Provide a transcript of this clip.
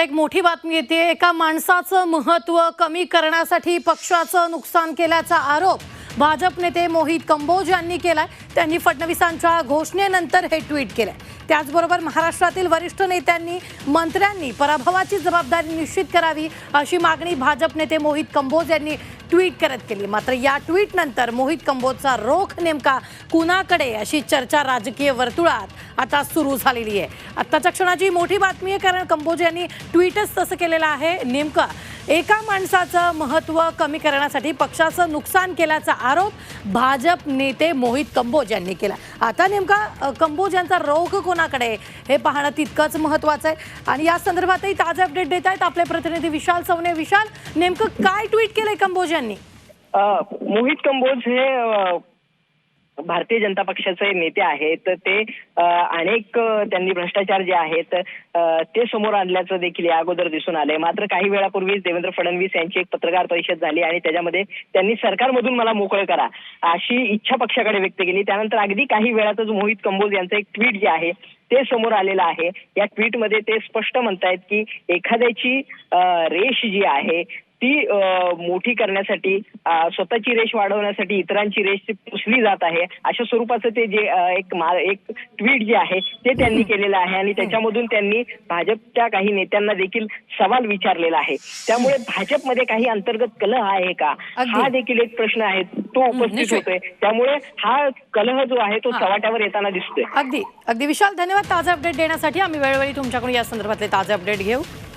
आता एक मोठी बातमी येते. एका माणसाचं महत्त्व कमी करण्यासाठी पक्षाचं नुकसान केल्याचा आरोप. भाजप नेते मोहित कंबोज यांनी केलाय. त्यांनी फडणवीसांच्या घोषणेनंतर हे ट्विट केलंय. त्याचबरोबर महाराष्ट्रातील वरिष्ठ नेत्यांनी मंत्र्यांनी पराभवाची जबाबदारी निश्चित करावी अशी मागणी भाजप नेते मोहित कंबोज यांनी ट्विट करत केली. मात्र या ट्विट नंतर मोहित कंबोजचा रोख नेमका कुणाकडे अशी चर्चा राजकीय वर्तुळात आता सुरू झालेली आहे. आत्ताच्या क्षणाची मोठी बातमी आहे कारण कंबोज यांनी ट्विटच तसं केलेलं आहे. नेमकं एका माणसाचं महत्त्व कमी करण्यासाठी पक्षाचं नुकसान केल्याचा आरोप भाजप नेते मोहित कंबोज यांनी केला. आता नेमका कंबोज यांचा रोख कोणाकडे हे पाहणं तितकंच महत्वाचं आहे. आणि या संदर्भातही ताजे अपडेट देत आहेत आपले प्रतिनिधी विशाल सवने. विशाल नेमकं काय ट्विट केलंय कंबोज यांनी? मोहित कंबोज हे भारतीय जनता पक्षाचे नेते आहेत तर ते अनेक त्यांनी भ्रष्टाचार जे आहेत ते समोर आणल्याचं देखील या अगोदर दिसून आलंय. मात्र काही वेळापूर्वीच देवेंद्र फडणवीस यांची एक पत्रकार परिषद झाली आणि त्याच्यामध्ये त्यांनी सरकारमधून मला मोकळं करा अशी इच्छा पक्षाकडे व्यक्त केली. त्यानंतर अगदी काही वेळातच मोहित कंबोज यांचं एक ट्विट जे आहे ते समोर आलेलं आहे. या ट्विटमध्ये ते स्पष्ट म्हणतायत की एखाद्याची रेष जी आहे ती मोठी करण्यासाठी स्वतःची रेष वाढवण्यासाठी इतरांची रेष पुसली जात आहे. अशा स्वरूपाचं ते जे एक एक ट्विट जे आहे ते त्यांनी केलेलं आहे आणि त्याच्यामधून त्यांनी भाजपच्या काही नेत्यांना देखील सवाल विचारलेला आहे. त्यामुळे भाजपमध्ये काही अंतर्गत कलह आहे का. हा देखील एक प्रश्न आहे. तो उपस्थित. होतोय. त्यामुळे हा कलह जो आहे तो. चव्हाट्यावर येताना दिसतोय. अगदी. अगदी. विशाल धन्यवाद ताजे अपडेट देण्यासाठी. आम्ही वेळोवेळी तुमच्याकडून या संदर्भातले ताजे अपडेट घेऊ.